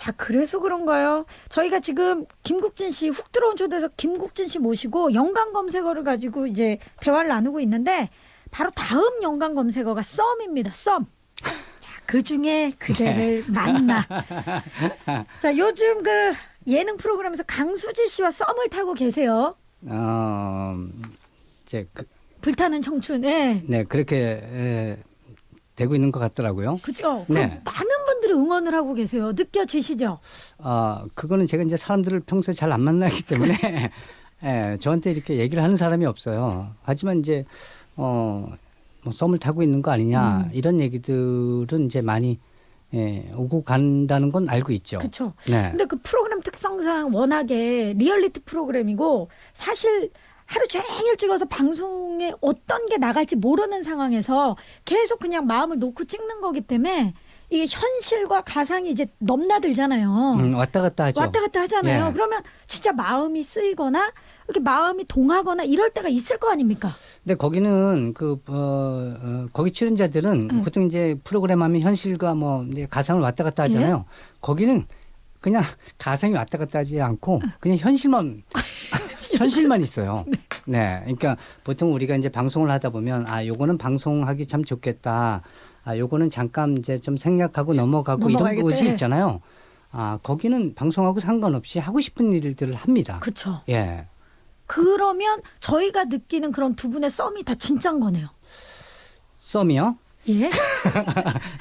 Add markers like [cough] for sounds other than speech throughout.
자, 그래서 그런가요? 저희가 지금 김국진 씨 훅 들어온 초대에서 김국진 씨 모시고 연관 검색어를 가지고 이제 대화를 나누고 있는데 바로 다음 연관 검색어가 썸입니다. 썸. 자, 그 중에 그대를 만나. [laughs] 자, 요즘 그 예능 프로그램에서 강수지 씨와 썸을 타고 계세요. 어, 이제 그, 불타는 청춘. 예. 네 그렇게 에, 되고 있는 것 같더라고요. 그죠? 네. 많은 분들이 응원을 하고 계세요. 느껴지시죠? 아 그거는 제가 이제 사람들을 평소에 잘 안 만나기 때문에 [laughs] 예, 저한테 이렇게 얘기를 하는 사람이 없어요. 하지만 이제 어, 뭐 썸을 타고 있는 거 아니냐 음. 이런 얘기들은 이제 많이 예, 오고 간다는 건 알고 있죠. 그렇죠. 네. 근데 그 프로그램 특성상 워낙에 리얼리티 프로그램이고 사실 하루 종일 찍어서 방송에 어떤 게 나갈지 모르는 상황에서 계속 그냥 마음을 놓고 찍는 거기 때문에 이게 현실과 가상이 이제 넘나들잖아요. 음, 왔다 갔다 하죠. 왔다 갔다 하잖아요. 예. 그러면 진짜 마음이 쓰이거나 이렇게 마음이 동하거나 이럴 때가 있을 거 아닙니까? 근데 거기는 그 어, 어, 거기 출연자들은 응. 보통 이제 프로그램 하면 현실과 뭐 가상을 왔다 갔다 하잖아요. 거기는 그냥 [laughs] 가상이 왔다 갔다 하지 않고 그냥 현실만 [laughs] [laughs] 현실만 있어요. 네. 그러니까 보통 우리가 이제 방송을 하다 보면 아 요거는 방송하기 참 좋겠다. 아 요거는 잠깐 이제 좀 생략하고 넘어가고 이런. 곳이 예. 있잖아요. 아 거기는 방송하고 상관없이 하고 싶은 일들을 합니다. 그렇죠. 예. 그러면 저희가 느끼는 그런 두 분의 썸이 다 진짜인 거네요. 썸이요? 예. [laughs]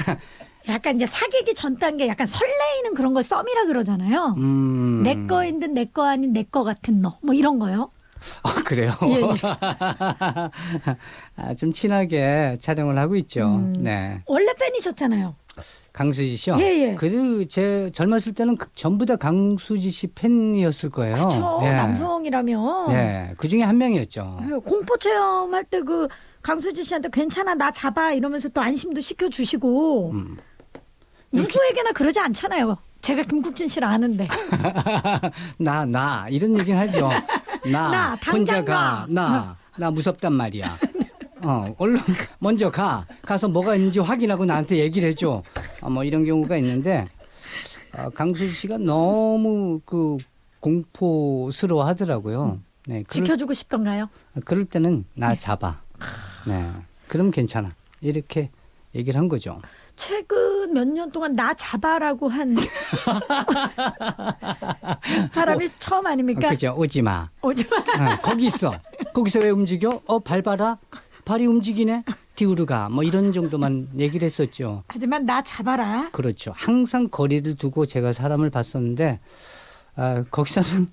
[laughs] 약간 이제 사귀기 전 단계 약간 설레이는 그런 걸 썸이라 그러잖아요. 음. 내 거인 듯 내 거 아닌 내 거 같은 너. 뭐 이런 거요. [laughs] 아, 그래요? 예, 예. [laughs] 아, 좀 친하게 촬영을 하고 있죠. 음. 네. 원래 팬이셨잖아요. 강수지 씨요? 예, 예. 그, 제 젊었을 때는 그- 전부 다 강수지 씨 팬이었을 거예요. 그렇죠. 예. 남성이라면. 예. 그 중에 한 명이었죠. 예, 공포 체험할 때 그 강수지 씨한테 괜찮아 나 잡아 이러면서 또 안심도 시켜주시고 음. 누구에게나 그러지 않잖아요. 제가 김국진 씨를 아는데. [laughs] 나, 나, 이런 얘기는 하죠. 나, 나, 당장 혼자 가. 나, 나 무섭단 말이야. 어, 얼른 먼저 가. 가서 뭐가 있는지 확인하고 나한테 얘기를 해줘. 어, 뭐 이런 경우가 있는데, 어, 강수지 씨가 너무 그 공포스러워 하더라고요. 네. 그럴, 지켜주고 싶던가요? 그럴 때는 나 잡아. 네. 그럼 괜찮아. 이렇게 얘기를 한 거죠. 최근 몇 년 동안 나 잡아라고 한 [laughs] 사람이 처음 아닙니까? 어, 그죠? 오지 마. 오지 마. 어, 거기 있어. 거기서 왜 움직여? 어, 밟아라. 발이 움직이네. 뒤로 가. 뭐 이런 정도만 얘기를 했었죠. 하지만 나 잡아라. 그렇죠. 항상 거리를 두고 제가 사람을 봤었는데 아, 거기서는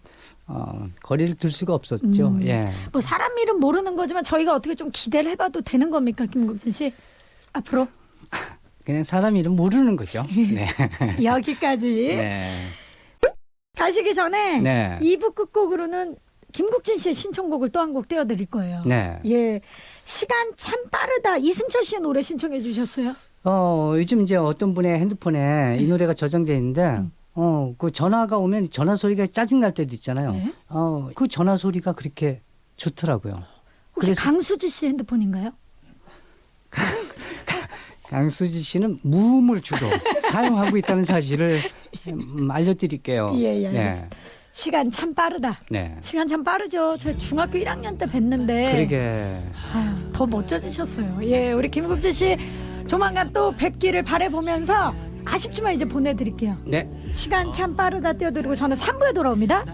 어, 거리를 둘 수가 없었죠. 음. 예. 뭐 사람 이름 모르는 거지만 저희가 어떻게 좀 기대를 해봐도 되는 겁니까, 김국진 씨? 앞으로 [laughs] 그냥 사람 이름 모르는 거죠. 네. [laughs] 여기까지 네. 가시기 전에 네. 2부 끝곡으로는 김국진 씨의 신청곡을 또 한 곡 띄워드릴 거예요. 네. 예, 시간 참 빠르다. 이승철 씨의 노래 신청해 주셨어요. 어, 요즘 이제 어떤 분의 핸드폰에 이 노래가 저장돼 있는데 음. 어, 그 전화가 오면 전화 소리가 짜증 날 때도 있잖아요. 네. 어, 그 전화 소리가 그렇게 좋더라고요. 혹시 그래서- 강수지 씨 핸드폰인가요? 강수지 씨는 무음을 주로 [laughs] 사용하고 있다는 사실을 음, 알려드릴게요. 예, 예, 네. 알겠습니다. 시간 참 빠르다. 네. 시간 참 빠르죠. 저 중학교 1학년 때 뵀는데 그러게. 아유, 더 멋져지셨어요. 예, 우리 김국진 씨 조만간 또 뵙기를 바래보면서 아쉽지만 이제 보내드릴게요. 네. 시간 참 빠르다 띄워드리고 저는 3부에 돌아옵니다.